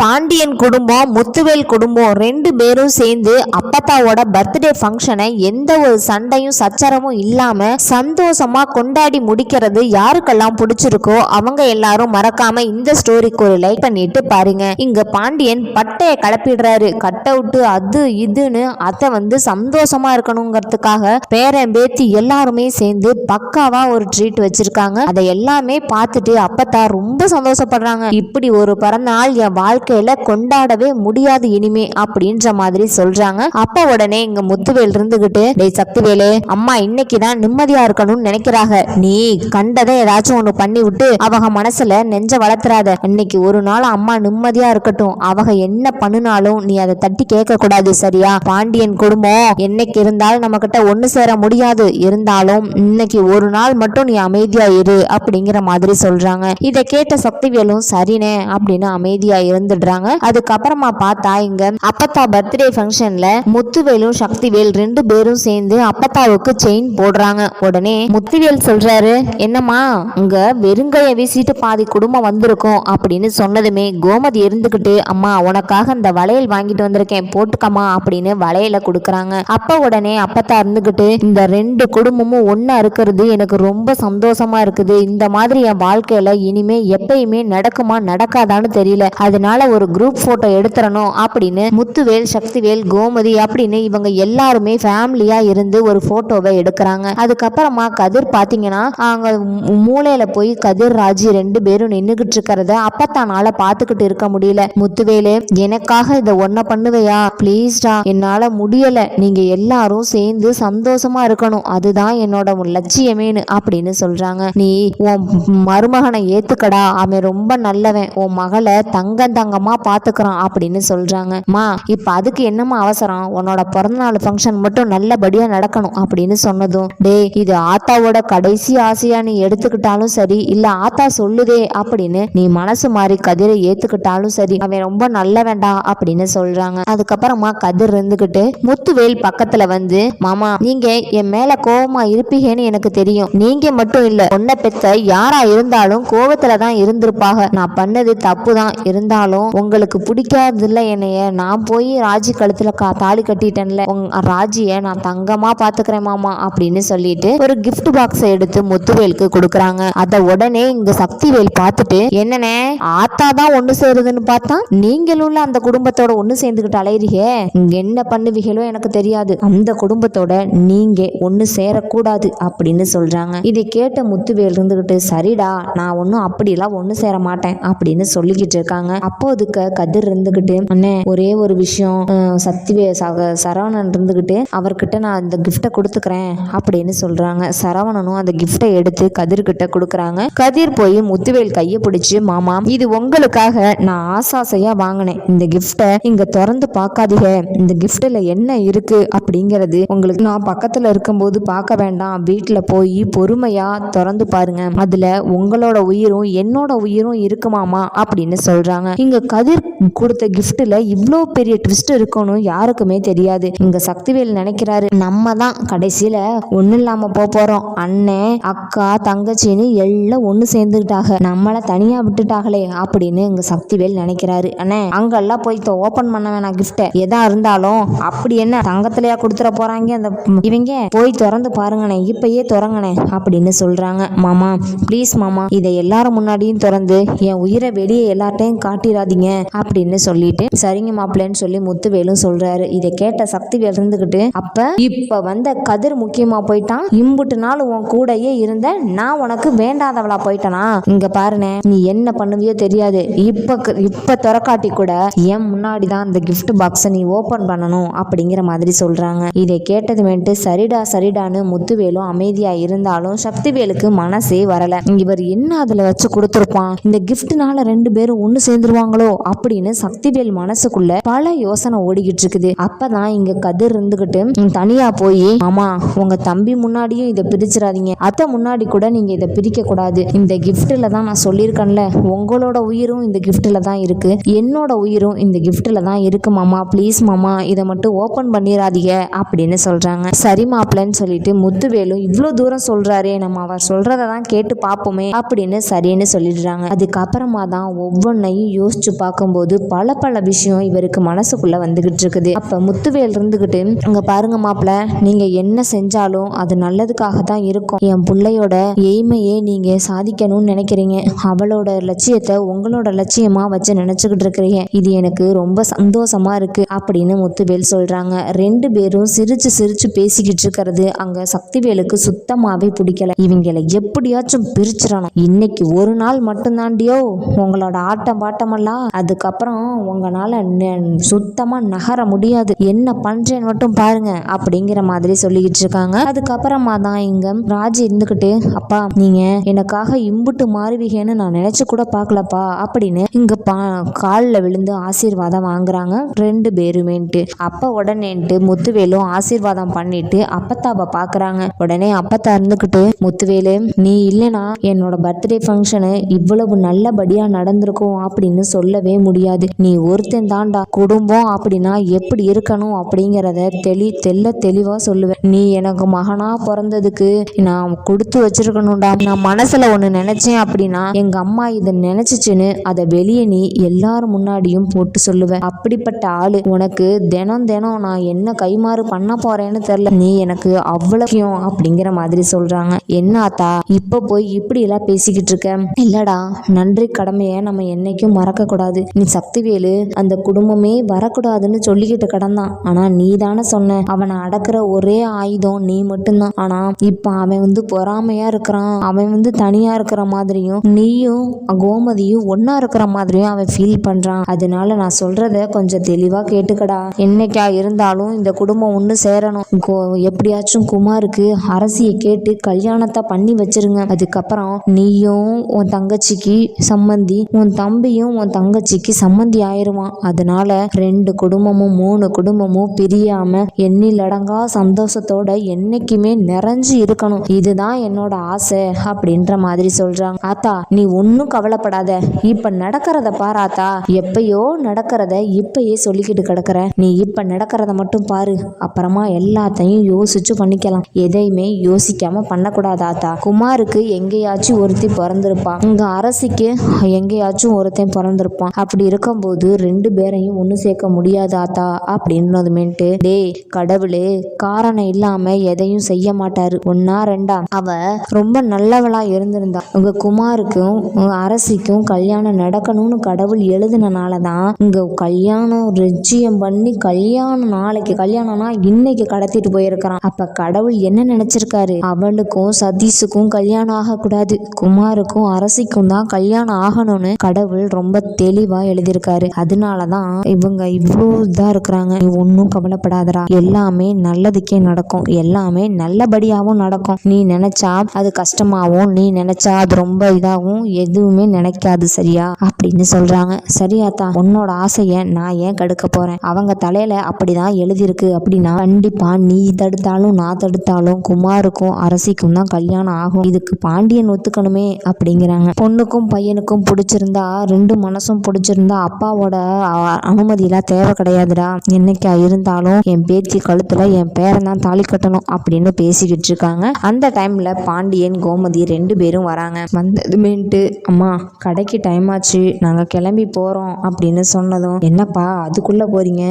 பாண்டியன் குடும்பம் முத்துவேல் குடும்பம் ரெண்டு பேரும் சேர்ந்து அப்பத்தாவோட பர்த்டே ஃபங்க்ஷனை எந்த ஒரு சண்டையும் சச்சரமும் இல்லாம சந்தோஷமா கொண்டாடி முடிக்கிறது யாருக்கெல்லாம் பிடிச்சிருக்கோ அவங்க எல்லாரும் மறக்காம இந்த ஸ்டோரிக்கு ஒரு லைக் பண்ணிட்டு பாருங்க. இங்க பாண்டியன் பட்டைய கிளப்பிடுறாரு கட் அவுட்டு அது இதுன்னு அதை வந்து சந்தோஷமா இருக்கணுங்கிறதுக்காக பேரன் பேத்தி எல்லாருமே சேர்ந்து பக்காவா ஒரு ட்ரீட் வச்சிருக்காங்க. அதை எல்லாமே பார்த்துட்டு அப்பத்தா ரொம்ப சந்தோஷப்படுறாங்க. இப்படி ஒரு பிறந்த நாள் என் வாழ்க்கை வாழ்க்கையில கொண்டாடவே முடியாது இனிமே அப்படின்ற மாதிரி சொல்றாங்க. அப்ப உடனே இங்க முத்துவேல் இருந்துகிட்டு டேய் சக்திவேலு அம்மா இன்னைக்கு தான் நிம்மதியா இருக்கணும்னு நினைக்கிறாங்க. நீ கண்டதை ஏதாச்சும் ஒண்ணு பண்ணி விட்டு அவங்க மனசுல நெஞ்ச வளர்த்துறாத. இன்னைக்கு ஒரு நாள் அம்மா நிம்மதியா இருக்கட்டும். அவங்க என்ன பண்ணினாலும் நீ அதை தட்டி கேட்க கூடாது சரியா? பாண்டியன் குடும்பம் என்னைக்கு இருந்தாலும் நம்ம கிட்ட ஒண்ணு சேர முடியாது. இருந்தாலும் இன்னைக்கு ஒரு நாள் மட்டும் நீ அமைதியா இரு அப்படிங்கிற மாதிரி சொல்றாங்க. இதை கேட்ட சக்திவேலும் சரினே அப்படின்னு அமைதியா இருந்துடுறாங்க அதுக்கப்புறமா பார்த்தா இங்க அப்பத்தா பர்த்டே ஃபங்க்ஷன்ல முத்துவேலும் சக்திவேல் ரெண்டு பேரும் சேர்ந்து அப்பத்தாவுக்கு செயின் போடுறாங்க. உடனே முத்துவேல் சொல்றாரு என்னம்மா உங்க வெறுங்கைய வீசிட்டு பாதி குடும்பம் வந்திருக்கும் அப்படின்னு சொன்னதுமே கோமதி இருந்துகிட்டு அம்மா உனக்காக இந்த வளையல் வாங்கிட்டு வந்திருக்கேன் போட்டுக்கம்மா அப்படின்னு வளையல கொடுக்குறாங்க. அப்ப உடனே அப்பத்தா இருந்துகிட்டு இந்த ரெண்டு குடும்பமும் ஒன்னா இருக்கிறது எனக்கு ரொம்ப சந்தோஷமா இருக்குது. இந்த மாதிரி என் வாழ்க்கையில இனிமே எப்பயுமே நடக்குமா நடக்காதான்னு தெரியல. அதனால ஒரு குரூப் போட்டோ எடுத்துறணும் அப்படின்னு முத்துவேல் சக்திவேல் கோமதி அப்படின்னு இவங்க எல்லாருமே ஃபேமிலியா இருந்து ஒரு போட்டோவை எடுக்கிறாங்க. அதுக்கப்புறமா கதிர் பாத்தீங்கன்னா அங்க மூ- மூலையில போய் கதிர் ராஜி ரெண்டு பேரும் நின்னுகிட்டு இருக்கிறத அப்பத்தானால பாத்துக்கிட்டு இருக்க முடியல. முத்துவேலு எனக்காக இதை ஒன்ன பண்ணுவையா? ப்ளீஸ்டா என்னால முடியல. நீங்க எல்லாரும் சேர்ந்து சந்தோஷமா இருக்கணும். அதுதான் என்னோட லட்சியமேனு அப்படின்னு சொல்றாங்க. நீ உன் மருமகனை ஏத்துக்கடா. அவன் ரொம்ப நல்லவன். உன் மகளை தங்கம் தங்கமா பாத்துக்கிறான் அப்படின்னு சொல்றாங்க. மா இப்ப அதுக்கு என்னம்மா அவசரம்? உன்னோட பிறந்தநாள் ஃபங்க்ஷன் மட்டும் நல்லபடியா நடக்கணும் அப்படின்னு சொன்னதும் டேய் இது ஆத்தாவோட கடைசி ஆசையா நீ எடுத்துக்கிட்டாலும் சரி இல்ல ஆத்தா சொல்லுதே அப்படின்னு நீ மனசு மாறி கதிரை ஏத்துக்கிட்டாலும் சரி அவன் ரொம்ப நல்ல வேண்டாம் அப்படின்னு சொல்றாங்க. அதுக்கப்புறமா கதிர் இருந்துகிட்டு முத்துவேல் பக்கத்துல வந்து மாமா நீங்க என் மேல கோவமா இருப்பீங்கன்னு எனக்கு தெரியும். நீங்க மட்டும் இல்ல பொண்ணை பெத்த யாரா இருந்தாலும் கோவத்துல தான் இருந்திருப்பாங்க. நான் பண்ணது தப்பு தான் இருந்தாலும் உங்களுக்கு பிடிக்காதுல்ல என்னைய. நான் போய் ராஜி கழுத்துல கா- தாலி கட்டிட்டேன்ல. உங்க ராஜிய நான் தங்கமா பாத்துக்கிறேன் மாமா அப்படின்னு சொல்லிட்டு ஒரு கிஃப்ட் பாக்ஸ் எடுத்து முத்துவேலுக்கு கொடுக்குறாங்க. அத உடனே இங்க சக்திவேல் பார்த்துட்டு என்னனே ஆத்தா தான் ஒண்ணு சேருதுன்னு பார்த்தா நீங்களும் அந்த குடும்பத்தோட ஒண்ணு சேர்ந்துகிட்டு அலையிறீங்க? இங்க என்ன பண்ணுவீங்களோ எனக்கு தெரியாது. அந்த குடும்பத்தோட நீங்க ஒண்ணு சேரக்கூடாது அப்படின்னு சொல்றாங்க. இதை கேட்ட முத்துவேல் இருந்துகிட்டு சரிடா நான் ஒன்றும் அப்படிலாம் ஒண்ணு சேர மாட்டேன் அப்படின்னு சொல்லிக்கிட்டு இருக்காங்க. அப்போதுக்கு கதிர் இருந்துகிட்டு அண்ணே ஒரே ஒரு விஷயம் சத்திவே சரவணன் இருந்துகிட்டு அவர்கிட்ட நான் இந்த கிஃப்ட்டை கொடுத்துக்கிறேன் அப்படின்னு சொல்றாங்க. சரவணனும் அந்த கிஃப்ட்டை எடுத்து கதிர்கிட்ட கொடுக்குறாங்க. கதிர் போய் முத்துவேல் கையை பிடிச்சு மாமா இது உங்களுக்காக நான் ஆசாசையா வாங்கினேன். இந்த கிஃப்ட்டை இங்க திறந்து பார்க்காதீங்க. இந்த கிஃப்ட்ல என்ன இருக்கு? அப்படிங்கிறது உங்களுக்கு நான் பக்கத்துல இருக்கும்போது பார்க்க வேண்டாம். வீட்டுல போய் பொறுமையா திறந்து பாருங்க. அதுல உங்களோட உயிரும் என்னோட உயிரும் இருக்குமாமா அப்படின்னு சொல்றாங்க. இங்க கதிர் கொடுத்த கிஃப்ட்ல இவ்வளோ பெரிய ட்விஸ்ட் இருக்கணும் யாருக்குமே தெரியாது. இங்க சக்திவேல் நினைக்கிறாரு நம்ம தான் கடைசியில ஒன்றும் இல்லாம போக போறோம். அண்ணன் அக்கா தங்கச்சின்னு எல்லாம் ஒன்று சேர்ந்துக்கிட்டாங்க. நம்மளை தனியா விட்டுட்டாங்களே அப்படின்னு இங்க சக்திவேல் நினைக்கிறாரு. அண்ணே அங்கெல்லாம் போய் ஓபன் பண்ண வேணாம் கிஃப்ட்டை எதா இருந்தாலும் அப்படி என்ன தங்கத்திலயா கொடுத்துட போறாங்க அந்த இவங்க? போய் திறந்து பாருங்கண்ணே இப்பயே திறங்கண்ணே அப்படின்னு சொல்றாங்க. மாமா ப்ளீஸ் மாமா இதை எல்லாரும் முன்னாடியும் திறந்து என் உயிரை வெளியே எல்லார்ட்டையும் காட்டிடாதீங்க அப்படின்னு சொல்லிட்டு சரிங்க மாப்பிள்ளைன்னு சொல்லி முத்துவேலும் சொல்றாரு. இதை கேட்ட சக்தி இருந்துகிட்டு அப்ப இப்ப வந்த கதிர் முக்கியமா போயிட்டான்? இம்புட்டு நாள் உன் கூடயே இருந்த நான் உனக்கு வேண்டாதவளா போயிட்டனா? இங்க பாருனே நீ என்ன பண்ணுவியோ தெரியாது. இப்ப இப்ப துறக்காட்டி கூட என் முன்னாடி தான் அந்த கிஃப்ட் பாக்ஸை நீ ஓபன் பண்ணணும் அப்படிங்கிற மாதிரி சொல்றாங்க. இதை கேட்டதுமேட்டு சரிடா சரிடான்னு முத்துவேலும் அமைதியா இருந்தாலும் சக்திவேலுக்கு மனசே வரல. இவர் என்ன அதுல வச்சு கொடுத்துருப்பான்? இந்த கிஃப்ட்னால ரெண்டு பேரும் ஒன்னு சேர்ந்துருவாங்க சேர்ந்துருவாங்களோ அப்படின்னு சக்திவேல் மனசுக்குள்ள பல யோசனை ஓடிக்கிட்டு இருக்குது அப்பதான் இங்க கதிர் இருந்துகிட்டு தனியா போய் ஆமா உங்க தம்பி முன்னாடியும் இதை பிரிச்சிடாதீங்க. அத்தை முன்னாடி கூட நீங்க இதை பிரிக்க கூடாது இந்த கிஃப்ட்ல தான் நான் சொல்லியிருக்கேன்ல உங்களோட உயிரும் இந்த கிஃப்ட்ல தான் இருக்கு. என்னோட உயிரும் இந்த கிஃப்ட்ல தான் இருக்கு மாமா. ப்ளீஸ் மாமா இதை மட்டும் ஓபன் பண்ணிடாதீங்க அப்படின்னு சொல்றாங்க. சரி மாப்பிளன்னு சொல்லிட்டு முத்துவேலும் இவ்வளோ தூரம் சொல்றாரே நம்ம அவர் சொல்றதை தான் கேட்டு பார்ப்போமே அப்படின்னு சரின்னு சொல்லிடுறாங்க. அதுக்கப்புறமா தான் ஒவ்வொன்றையும் யோசிச்சு பார்க்கும்போது பல பல விஷயம் இவருக்கு மனசுக்குள்ள வந்துகிட்டு இருக்குது அப்ப முத்துவேல் இருந்துகிட்டு அங்க பாருங்க மாப்பிள்ள நீங்க என்ன செஞ்சாலும் அது நல்லதுக்காக தான் இருக்கும். என் பிள்ளையோட எய்மையே நீங்க சாதிக்கணும்னு நினைக்கிறீங்க. அவளோட லட்சியத்தை உங்களோட லட்சியமா வச்சு நினைச்சுக்கிட்டு இருக்கிறீங்க இது எனக்கு ரொம்ப சந்தோஷமா இருக்கு அப்படின்னு முத்துவேல் சொல்றாங்க. ரெண்டு பேரும் சிரிச்சு சிரிச்சு பேசிக்கிட்டு இருக்கிறது அங்க சக்திவேலுக்கு சுத்தமாவே பிடிக்கல. இவங்களை எப்படியாச்சும் பிரிச்சிடணும். இன்னைக்கு ஒரு நாள் மட்டும்தாண்டியோ உங்களோட ஆட்டம் பாட்டமெல்லாம் அதுக்கப்புறம் உங்களால நெ- சுத்தமா நகர முடியாது. என்ன பண்றேன்னு மட்டும் பாருங்க அப்படிங்கிற மாதிரி சொல்லிக்கிட்டு இருக்காங்க. அதுக்கப்புறமா தான் இங்க ராஜி இருந்துகிட்டு அப்பா நீங்க எனக்காக இம்புட்டு மாறுவீங்கன்னு நான் நினைச்சு கூட பார்க்கலப்பா அப்படின்னு இங்க பா காலில் விழுந்து ஆசீர்வாதம் வாங்குறாங்க. ரெண்டு பேருமேன்ட்டு. அப்ப உடனேன்ட்டு முத்துவேலும் ஆசீர்வாதம் பண்ணிட்டு அப்பத்தாவை பாக்குறாங்க. உடனே அப்பத்தா இருந்துகிட்டு முத்துவேலு நீ இல்லைனா என்னோட பர்த்டே ஃபங்க்ஷனு இவ்வளவு நல்லபடியா நடந்திருக்கும் அப்படின்னு சொல்லவே முடியாது. நீ ஒருத்தன் தாண்டா குடும்பம் அப்படின்னா எப்படி இருக்கணும் அப்படிங்கிறத தெளி தெல்ல தெளிவா சொல்லுவேன். நீ எனக்கு மகனா பிறந்ததுக்கு நான் கொடுத்து வச்சிருக்கணும்டா. நான் மனசுல ஒன்னு நினைச்சேன் அப்படின்னா எங்க அம்மா இதை நினச்சிச்சின்னு அதை வெளியே நீ எல்லார் முன்னாடியும் போட்டு சொல்லுவேன். அப்படிப்பட்ட ஆளு. உனக்கு தினம் தினம் நான் என்ன கைமாறு பண்ண போறேன்னு தெரியல. நீ எனக்கு அவ்வளவு அப்படிங்கிற மாதிரி சொல்றாங்க. என்ன ஆத்தா? இப்ப போய் இப்படி எல்லாம் பேசிக்கிட்டு இருக்க? இல்லடா. நன்றி கடமையை நம்ம என்னைக்கும் மறக்க கூடாது நீ சக்திவேலு அந்த குடும்பமே வரக்கூடாதுன்னு சொல்லிக்கிட்டு கிடந்தான். ஆனா நீ தானே சொன்ன அவனை அடக்குற ஒரே ஆயுதம் நீ மட்டும்தான். ஆனா இப்ப அவன் வந்து பொறாமையா இருக்கிறான். அவன் வந்து தனியா இருக்கிற மாதிரியும் நீயும் கோமதியும் ஒன்னா இருக்கிற மாதிரியும் அவன் ஃபீல் பண்றான். அதனால நான் சொல்றத கொஞ்சம் தெளிவா கேட்டுக்கடா. என்னைக்கா இருந்தாலும் இந்த குடும்பம் ஒன்று சேரணும். கோ- எப்படியாச்சும் குமாருக்கு அரசியை கேட்டு கல்யாணத்தை பண்ணி வச்சிருங்க. அதுக்கப்புறம் நீயும் உன் தங்கச்சிக்கு சம்மந்தி உன் தம்பியும் உன் தங்கச்சிக்கு சம்மந்தி ஆயிருவான். அதனால ரெண்டு குடும்பமும் மூணு குடும்பமும் பிரியாம எண்ணிலடங்கா சந்தோஷத்தோட என்னைக்குமே நிறைஞ்சு இருக்கணும். இதுதான் என்னோட ஆசை அப்படின்ற மாதிரி சொல்றாங்க. ஆத்தா நீ ஒன்றும் கவலைப்படாத. இப்ப நடக்கிறத பாராத்தா எப்பயோ நடக்கிறத இப்பயே சொல்லிக்கிட்டு கிடக்குற. நீ இப்ப நடக்கிறத மட்டும் பாரு. அப்புறமா எல்லாத்தையும் யோசிச்சு பண்ணிக்கலாம். எதையுமே யோசிக்காம பண்ணக்கூடாது ஆத்தா. குமாருக்கு எங்கேயாச்சும் ஒருத்தி பிறந்திருப்பா. இங்க அரசிக்கு எங்கேயாச்சும் ஒருத்தன் பிறந்திருப்பான் அப்படி இருக்கும்போது ரெண்டு பேரையும் ஒன்று சேர்க்க முடியாதாத்தா ஆத்தா டேய் கடவுளே காரணம் இல்லாம எதையும் செய்ய மாட்டாரு. ஒன்னா ரெண்டா? அவ ரொம்ப நல்லவளா இருந்திருந்தா. உங்க குமாருக்கும் அரசிக்கும் கல்யாணம் நடக்கணும்னு கடவுள் எழுதுனனால தான் இங்க கல்யாணம் நிச்சயம் பண்ணி கல்யாணம் நாளைக்கு கல்யாணம்னா இன்னைக்கு கடத்திட்டு போயிருக்கிறான். அப்ப கடவுள் என்ன நினைச்சிருக்காரு? அவளுக்கும் சதீஷுக்கும் கல்யாணம் ஆகக்கூடாது. குமாருக்கும் அரசிக்கும் தான் கல்யாணம் ஆகணும்னு கடவுள் ரொம்ப தெளிவா எழுதியிருக்காரு. அதனாலதான் இவங்க இவ்வளோ இதா இருக்கிறாங்க. நீ ஒன்றும் கவலைப்படாதடா. எல்லாமே நல்லதுக்கே நடக்கும். எல்லாமே நல்லபடியாகவும் நடக்கும். நீ நினைச்சா அது கஷ்டமாவும் நீ நினைச்சா அது ரொம்ப இதாகவும் எதுவுமே நினைக்காது சரியா? அப்படின்னு சொல்றாங்க. சரியாத்தா உன்னோட ஆசையை நான் ஏன் கடுக்க போறேன்? அவங்க தலையில அப்படிதான் எழுதியிருக்கு அப்படின்னா கண்டிப்பா நீ தடுத்தாலும் நான் தடுத்தாலும் குமாருக்கும் அரசிக்கும் தான் கல்யாணம் ஆகும். இதுக்கு பாண்டியன் ஒத்துக்கணுமே அப்படிங்கிறாங்க. பொண்ணுக்கும் பையனுக்கும் பிடிச்சிருந்தா ரெண்டு மனசு மனசும் பிடிச்சிருந்தா அப்பாவோட அனுமதியெல்லாம் தேவை கிடையாதுடா. என்னைக்கா இருந்தாலும் என் பேத்தி கழுத்துல என் பேரன் தான் தாலி கட்டணும் அப்படின்னு பேசிக்கிட்டு இருக்காங்க. அந்த டைம்ல பாண்டியன் கோமதி ரெண்டு பேரும் வராங்க. வந்ததுமேன்ட்டு அம்மா கடைக்கு டைம் ஆச்சு. நாங்க கிளம்பி போறோம். அப்படின்னு சொன்னதும் என்னப்பா அதுக்குள்ள போறீங்க?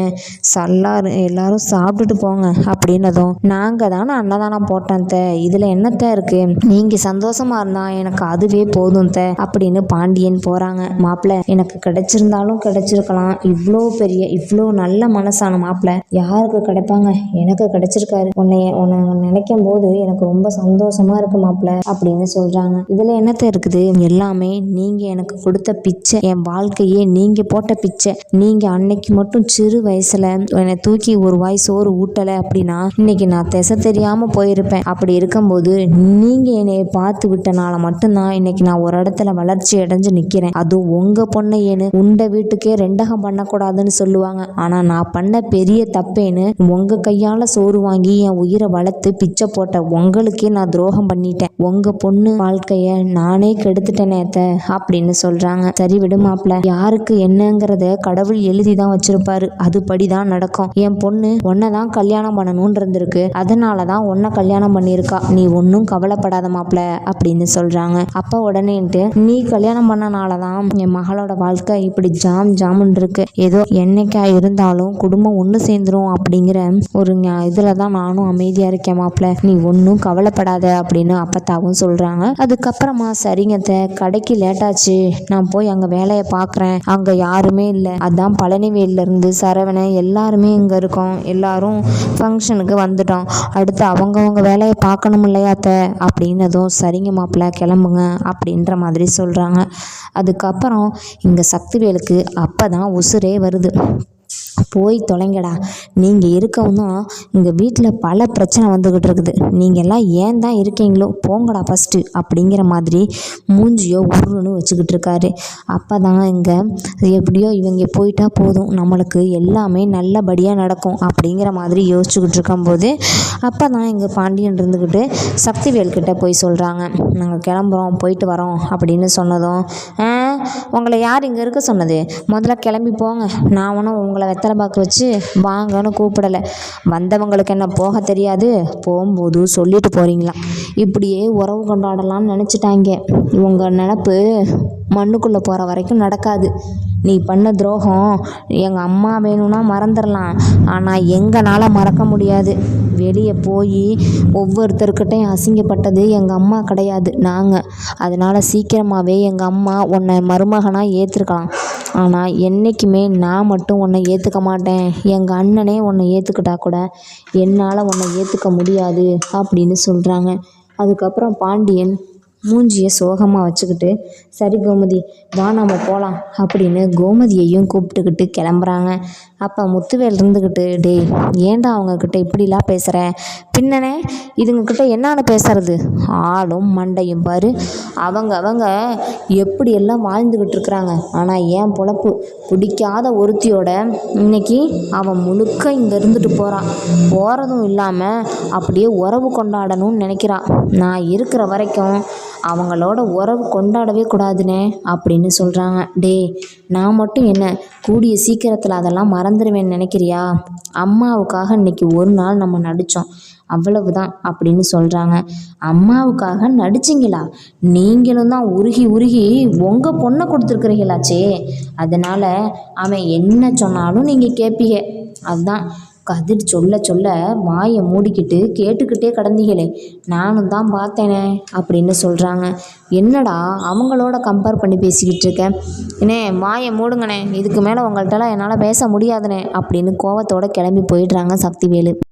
சல்லாரு எல்லாரும் சாப்பிட்டுட்டு போங்க. அப்படின்னதும் நாங்க தானே அன்னதானம் போட்டோம் தே. இதுல என்னத்த இருக்கு? நீங்க சந்தோஷமா இருந்தா எனக்கு அதுவே போதும் தே. அப்படின்னு பாண்டியன் போறாங்க. மாப்பிள்ள எனக்கு எனக்கு கிடைச்சிருந்தாலும் கிடைச்சிருக்கலாம். இவ்வளோ பெரிய இவ்வளோ நல்ல மனசான மாப்பிள்ள யாருக்கு கிடைப்பாங்க? எனக்கு கிடைச்சிருக்காரு. உன்னை உன்னை நினைக்கும் போது எனக்கு ரொம்ப சந்தோஷமா இருக்கு மாப்பிள்ள அப்படின்னு சொல்றாங்க. இதுல என்னத்த இருக்குது? எல்லாமே நீங்க எனக்கு கொடுத்த பிச்சை. என் வாழ்க்கையே நீங்க போட்ட பிச்சை. நீங்க அன்னைக்கு மட்டும் சிறு வயசுல என்னை தூக்கி ஒரு வாய் சோறு ஊட்டல அப்படின்னா இன்னைக்கு நான் திசை தெரியாம போயிருப்பேன். அப்படி இருக்கும்போது நீங்க என்னை பார்த்து விட்டனால மட்டும்தான் இன்னைக்கு நான் ஒரு இடத்துல வளர்ச்சி அடைஞ்சு நிக்கிறேன். அதுவும் உங்க பொண்ணையேன்னு உண்ட வீட்டுக்கே ரெண்டகம் பண்ணக்கூடாதுன்னு சொல்லுவாங்க. ஆனா நான் பண்ண பெரிய தப்பேன்னு உங்க கையால சோறு வாங்கி என் உயிரை வளர்த்து பிச்சை போட்ட உங்களுக்கே நான் துரோகம் பண்ணிட்டேன். உங்க பொண்ணு வாழ்க்கைய நானே கெடுத்துட்டேன் அத்தை அப்படின்னு சொல்றாங்க. சரி விடு மாப்ள யாருக்கு என்னங்கிறத கடவுள் எழுதி தான் வச்சிருப்பாரு அதுபடிதான் நடக்கும். என் பொண்ணு உன்னை தான் கல்யாணம் பண்ணணும்னு இருந்திருக்கு. அதனால தான் உன்னை கல்யாணம் பண்ணியிருக்கா. நீ ஒன்றும் கவலைப்படாத மாப்ள அப்படின்னு சொல்றாங்க. அப்ப உடனேன்ட்டு நீ கல்யாணம் பண்ணனால தான் என் மகளோட வாழ்க்கை இப்படி ஜாம் ஜாமுன் இருக்கு. ஏதோ என்னைக்கா இருந்தாலும் குடும்பம் ஒன்று சேர்ந்துரும் அப்படிங்கிற ஒரு இதில் தான் நானும் அமைதியா இருக்கேன் மாப்பிள்ள நீ ஒன்றும் கவலைப்படாத அப்படின்னு அப்பத்தாவும் சொல்றாங்க. அதுக்கப்புறமா சரிங்க அத்தை, கடைக்கு லேட்டாச்சு. நான் போய் அங்க வேலையை பார்க்குறேன் அங்க யாருமே இல்லை. அதான் பழனிவேல்ல இருந்து சரவணன் எல்லாருமே இங்க இருக்கோம். எல்லாரும் ஃபங்க்ஷனுக்கு வந்துட்டோம். அடுத்து அவங்கவுங்க வேலையை பார்க்கணும் இல்லையா அப்படின்னதும் சரிங்க மாப்பிள்ள கிளம்புங்க அப்படின்ற மாதிரி சொல்கிறாங்க அதுக்கப்புறம் இங்கே சக்திவேலுக்கு அப்போ தான் உசுரே வருது. போய் தொலைங்கடா. நீங்கள் இருக்கவும் தான் இங்கே வீட்டில் பல பிரச்சனை வந்துக்கிட்டு இருக்குது. நீங்கள் எல்லாம் ஏன் தான் இருக்கீங்களோ போங்கடா ஃபஸ்ட்டு அப்படிங்கிற மாதிரி மூஞ்சியோ உருன்னு வச்சுக்கிட்டு இருக்காரு. அப்போ தான் இங்கே எப்படியோ இவங்க போயிட்டா போதும். நம்மளுக்கு எல்லாமே நல்லபடியாக நடக்கும் அப்படிங்கிற மாதிரி யோசிச்சுக்கிட்டு இருக்கும்போது அப்போ தான் இங்கே பாண்டியன் இருந்துக்கிட்டு சக்திவேல்கிட்ட போய் சொல்கிறாங்க நாங்கள் கிளம்புறோம் போயிட்டு வரோம் அப்படின்னு சொன்னதும் "ஆ, உங்களை யார் இங்கே இருக்க சொன்னது? முதல்ல கிளம்பி போங்க. நான் ஒன்றும் உங்களை வெத்தலை பாக்கு வச்சு வாங்கன்னு கூப்பிடலை. வந்தவங்களுக்கு என்ன போக தெரியாது. போகும்போது சொல்லிட்டு போகிறீங்களா இப்படியே உறவு கொண்டாடலாம்னு நினச்சிட்டாங்க. உங்கள் நினப்பு மண்ணுக்குள்ளே போகிற வரைக்கும் நடக்காது. நீ பண்ண துரோகம் எங்கள் அம்மா வேணும்னா மறந்துடலாம். ஆனால் எங்களால் மறக்க முடியாது. வெளியே போய் ஒவ்வொருத்தர்கிட்டையும் அசிங்கப்பட்டது எங்கள் அம்மா கிடையாது நாங்கள் அதனால் சீக்கிரமாகவே எங்கள் அம்மா உன்னை மருமகனாக ஏற்றுருக்கலாம் ஆனால் என்றைக்குமே நான் மட்டும் உன்னை ஏற்றுக்க மாட்டேன். எங்கள் அண்ணனே உன்னை ஏற்றுக்கிட்டா கூட என்னால் உன்னை ஏற்றுக்க முடியாது அப்படின்னு சொல்கிறாங்க அதுக்கப்புறம் பாண்டியன் மூஞ்சியை சோகமாக வச்சுக்கிட்டு சரி கோமதி வா நம்ம போகலாம் அப்படின்னு கோமதியையும் கூப்பிட்டுக்கிட்டு கிளம்புறாங்க. அப்போ முத்துவேல் இருந்துக்கிட்டு டேய் ஏன்டா அவங்கக்கிட்ட இப்படிலாம் பேசுகிற பின்னனே இதுங்கக்கிட்ட என்னான்னு பேசுறது? ஆளும் மண்டையும் பாரு. அவங்க அவங்க எப்படியெல்லாம் வாழ்ந்துக்கிட்டு இருக்கிறாங்க. ஆனால் ஏன் பொழப்பு பிடிக்காத ஒருத்தியோட இன்னைக்கு அவன் முழுக்க இங்கே இருந்துட்டு போகிறான் போகிறதும் இல்லாமல் அப்படியே உறவு கொண்டாடணும்னு நினைக்கிறான். நான் இருக்கிற வரைக்கும் அவங்களோட உறவு கொண்டாடவே கூடாதுனே அப்படின்னு சொல்கிறாங்க டேய் நான் மட்டும் என்ன கூடிய சீக்கிரத்தில் அதெல்லாம் மறந்துடுவேன்னு நினைக்கிறியா? அம்மாவுக்காக இன்னைக்கு ஒரு நாள் நம்ம நடித்தோம் அவ்வளவுதான் அப்படின்னு சொல்கிறாங்க அம்மாவுக்காக நடிச்சிங்களா? நீங்களும் தான் உருகி உருகி உங்கள் பொண்ணை கொடுத்துருக்குறீங்களாச்சே. அதனால் அவன் என்ன சொன்னாலும் நீங்கள் கேட்பீங்க அதுதான் கதிர் சொல்ல சொல்ல வாயை மூடிக்கிட்டு கேட்டுக்கிட்டே கடந்தீங்களே நானும் தான் பார்த்தேனே அப்படின்னு சொல்கிறாங்க என்னடா அவங்களோட கம்பேர் பண்ணி பேசிக்கிட்டு இருக்கேன் அண்ணே வாயை மூடுங்கண்ணே இதுக்கு மேலே உங்கள்கிட்டலாம் என்னால் பேச முடியாதுண்ணே அப்படின்னு கோவத்தோடு கிளம்பி போயிடுறாங்க சக்திவேலு.